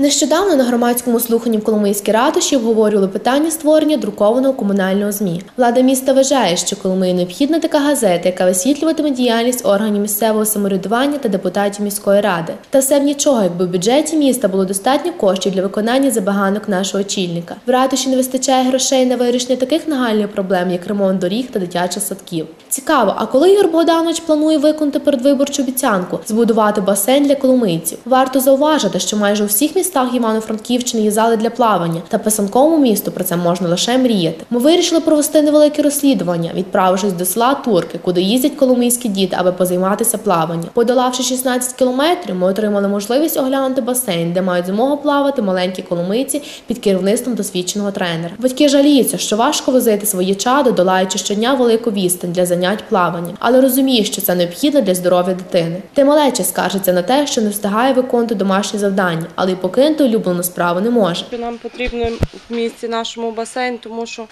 Нещодавно на громадському слуханні в Коломийській ратуші обговорювали питання створення друкованого комунального ЗМІ. Влада міста вважає, що Коломиї необхідна така газета, яка висвітлюватиме діяльність органів місцевого самоврядування та депутатів міської ради. Та все б нічого, якби в бюджеті міста було достатньо коштів для виконання забаганок нашого очільника. В ратуші не вистачає грошей на вирішення таких нагальних проблем, як ремонт доріг та дитячих садків. Цікаво, а коли Ігор Богданович планує виконати передвиборчу обіцянку збудувати басейн для коломийців? Варто зауважити, що майже у всіх містах Івано-Франківщини є зали для плавання, та писанковому місту про це можна лише мріяти. Ми вирішили провести невелике розслідування, відправившись до села Турки, куди їздять коломийські діти, аби позайматися плаванням. Подолавши 16 кілометрів, ми отримали можливість оглянути басейн, де мають змогу плавати маленькі коломийці під керівництвом досвідченого тренера. Батьки жаліються, що важко возити своє чадо, долаючи щодня велику відстань для занять плаванням, але розуміє, що це необхідно для здоров'я дитини. Ти малече скаржиться на те, що не встигає виконувати домашні завдання, але й покинути улюблену справу не може. Нам потрібно в місті нашому басейн, тому що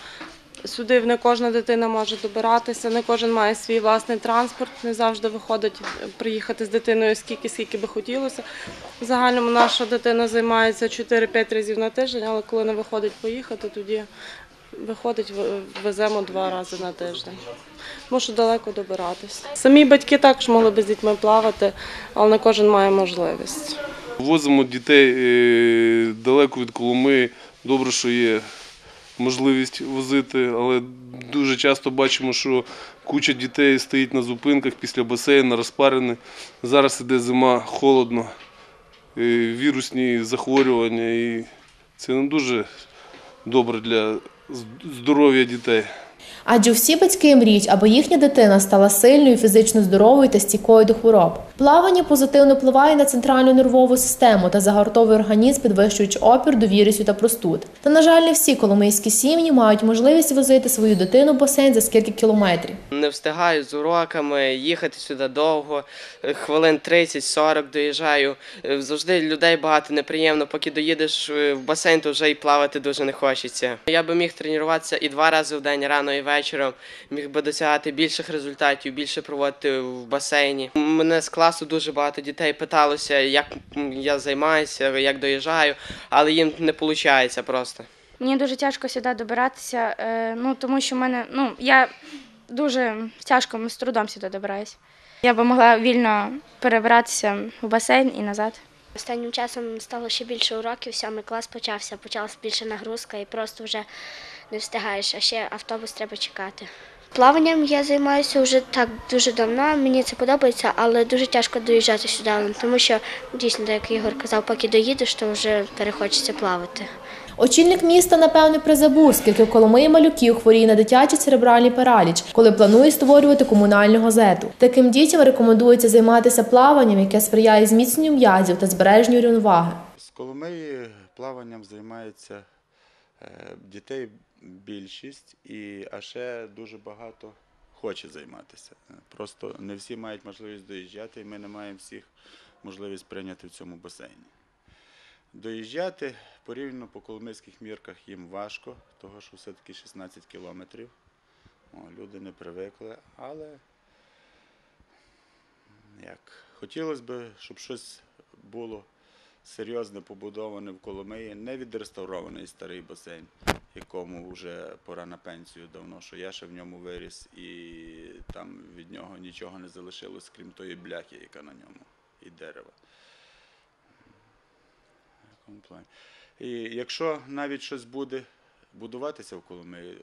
сюди не кожна дитина може добиратися, не кожен має свій власний транспорт, не завжди виходить приїхати з дитиною скільки, скільки би хотілося. В загальному наша дитина займається 4-5 разів на тиждень, але коли не виходить поїхати, тоді виходить, веземо два рази на тиждень. Що далеко добиратися. Самі батьки також могли б з дітьми плавати, але не кожен має можливість. Возимо дітей е, далеко від Коломи. Добре, що є можливість возити, але дуже часто бачимо, що куча дітей стоїть на зупинках після басейну, розпарені. Зараз іде зима, холодно, е, вірусні захворювання, і це не дуже добре для здоров'я дітей. Адже всі батьки мріють, аби їхня дитина стала сильною, фізично здоровою та стійкою до хвороб. Плавання позитивно впливає на центральну нервову систему та загортовує організм, підвищуючи опір до та простуд. Та на жаль, не всі коломийські сім'ї мають можливість возити свою дитину в басейн за скільки кілометрів. Не встигаю з уроками, їхати сюди довго, е, хвилин 30-40 доїжджаю. Е, Завжди людей багато неприємно, поки доїдеш е, в басейн, то вже й плавати дуже не хочеться. Я би міг тренуватися і два рази в день, рано і вечором, міг би досягати більших результатів, більше проводити в басейні. Мене з класу дуже багато дітей питалося, як я займаюся, як доїжджаю, але їм не виходить просто. Мені дуже тяжко сюди добиратися, е, ну тому що в мене, ну я дуже тяжко з трудом сюди добираюсь. Я би могла вільно перебиратися в басейн і назад. Останнім часом стало ще більше уроків, сьомий клас почався, почалася більше нагрузка і просто вже не встигаєш, а ще автобус треба чекати. Плаванням я займаюся вже так дуже давно, мені це подобається, але дуже тяжко доїжджати сюди, тому що дійсно, так як Ігор казав, поки доїдеш, то вже перехочеться плавати. Очільник міста, напевне, призабув, скільки в Коломиї малюків хворіє на дитячий церебральний параліч, коли планує створювати комунальну газету. Таким дітям рекомендується займатися плаванням, яке сприяє зміцненню м'язів та збереженню рівноваги. З Коломиї плаванням займається дітей більшість, і а ще дуже багато хоче займатися. Просто не всі мають можливість доїжджати, і ми не маємо всіх можливість прийняти в цьому басейні. Доїжджати порівняно по коломийських мірках їм важко, тому що все-таки 16 кілометрів. О, люди не привикли, але як хотілося б, щоб щось було серйозне побудоване в Коломиї, не відреставрований старий басейн, якому вже пора на пенсію давно, що я ще в ньому виріс, і там від нього нічого не залишилось, крім тої бляхи, яка на ньому, і дерева. І якщо навіть щось буде будуватися в Коломиї,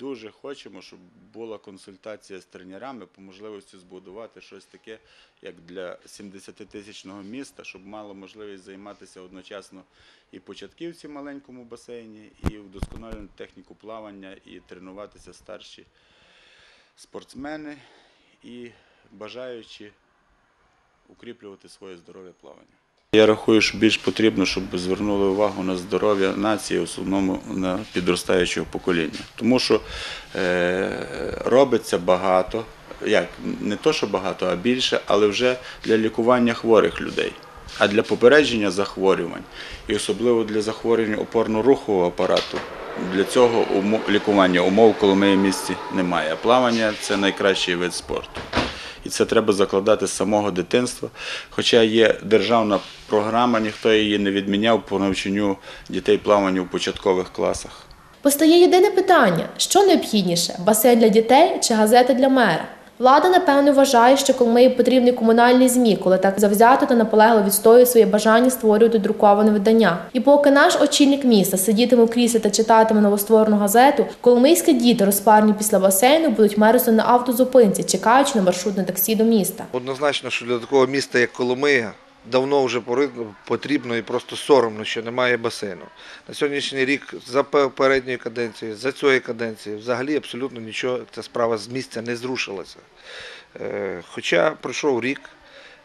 дуже хочемо, щоб була консультація з тренерами по можливості збудувати щось таке, як для 70-тисячного міста, щоб мало можливість займатися одночасно і початківці в маленькому басейні, і вдосконалювати техніку плавання, і тренуватися старші спортсмени і бажаючи укріплювати своє здоров'я плавання. Я рахую, що більш потрібно, щоб звернули увагу на здоров'я нації, основному на підростаючого покоління. Тому що е, робиться багато, як не то, що багато, а більше, але вже для лікування хворих людей. А для попередження захворювань і особливо для захворювань опорно-рухового апарату, для цього лікування умов в Коломиї місті немає. Плавання це найкращий вид спорту. І це треба закладати з самого дитинства. Хоча є державна програма, ніхто її не відміняв по навчанню дітей плаванню в початкових класах. Постає єдине питання: що необхідніше басейн для дітей чи газети для мера? Влада, напевно, вважає, що Коломиї потрібний комунальний ЗМІ, коли так завзято та наполегло відстоює своє бажання створювати друковане видання. І поки наш очільник міста сидітиме в кріслі та читатиме новостворену газету, коломийські діти, розпарні після басейну, будуть мерзнути на автозупинці, чекаючи на маршрутне таксі до міста. Однозначно, що для такого міста, як Коломия, давно вже потрібно і просто соромно, що немає басейну. На сьогоднішній рік за попередньої каденції, за цієї каденції, взагалі абсолютно нічого ця справа з місця не зрушилася. Е, Хоча пройшов рік,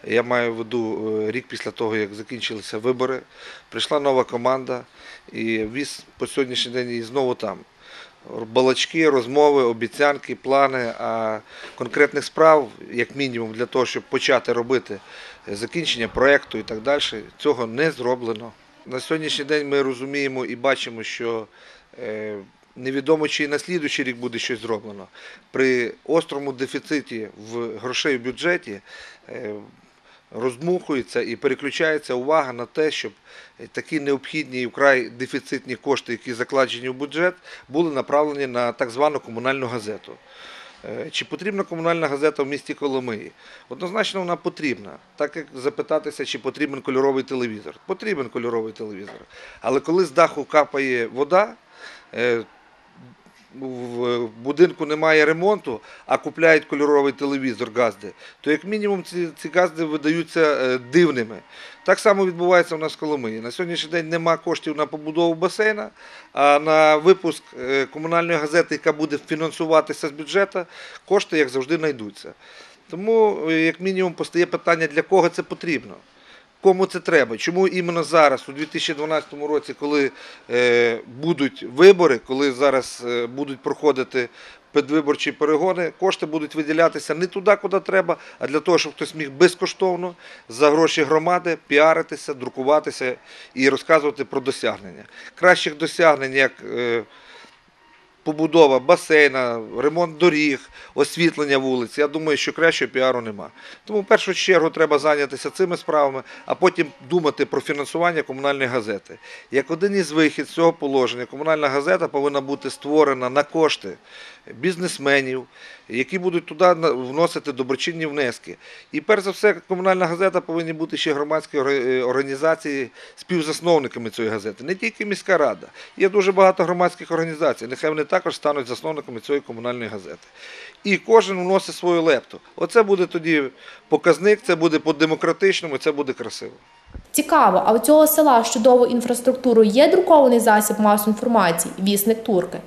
я маю в виду е, рік після того, як закінчилися вибори, прийшла нова команда і віз по сьогоднішній день і знову там. Балачки, розмови, обіцянки, плани, а конкретних справ, як мінімум, для того, щоб почати робити закінчення проєкту і так далі, цього не зроблено. На сьогоднішній день ми розуміємо і бачимо, що е, невідомо, чи на слідуючий рік буде щось зроблено. При острому дефіциті в грошей в бюджеті е, роздмухується і переключається увага на те, щоб такі необхідні і вкрай дефіцитні кошти, які закладені в бюджет, були направлені на так звану комунальну газету. Е, Чи потрібна комунальна газета в місті Коломиї? Однозначно вона потрібна, так як запитатися, чи потрібен кольоровий телевізор. Потрібен кольоровий телевізор. Але коли з даху капає вода, е, в будинку немає ремонту, а купляють кольоровий телевізор газди, то як мінімум ці, ці газди видаються е, дивними. Так само відбувається в нас в Коломиї. На сьогоднішній день нема коштів на побудову басейна, а на випуск е, комунальної газети, яка буде фінансуватися з бюджету, кошти, як завжди, знайдуться. Тому, е, як мінімум, постає питання, для кого це потрібно. Кому це треба? Чому іменно зараз, у 2012 році, коли е, будуть вибори, коли зараз е, будуть проходити підвиборчі перегони, кошти будуть виділятися не туди, куди треба, а для того, щоб хтось міг безкоштовно за гроші громади піаритися, друкуватися і розказувати про досягнення. Кращих досягнень, як е, побудова басейна, ремонт доріг, освітлення вулиць. Я думаю, що кращого піару нема. Тому в першу чергу треба зайнятися цими справами, а потім думати про фінансування комунальної газети. Як один із вихід з цього положення, комунальна газета повинна бути створена на кошти бізнесменів, які будуть туди вносити доброчинні внески. І перш за все, комунальна газета повинні бути ще громадські е, організації співзасновниками цієї газети, не тільки міська рада. Є дуже багато громадських організацій. Нехай вони також стануть засновниками цієї комунальної газети. І кожен вносить свою лепту. Оце буде тоді показник, це буде по-демократичному, це буде красиво. Цікаво, а у цього села з чудовою інфраструктурою є друкований засіб масової інформації, вісник турки.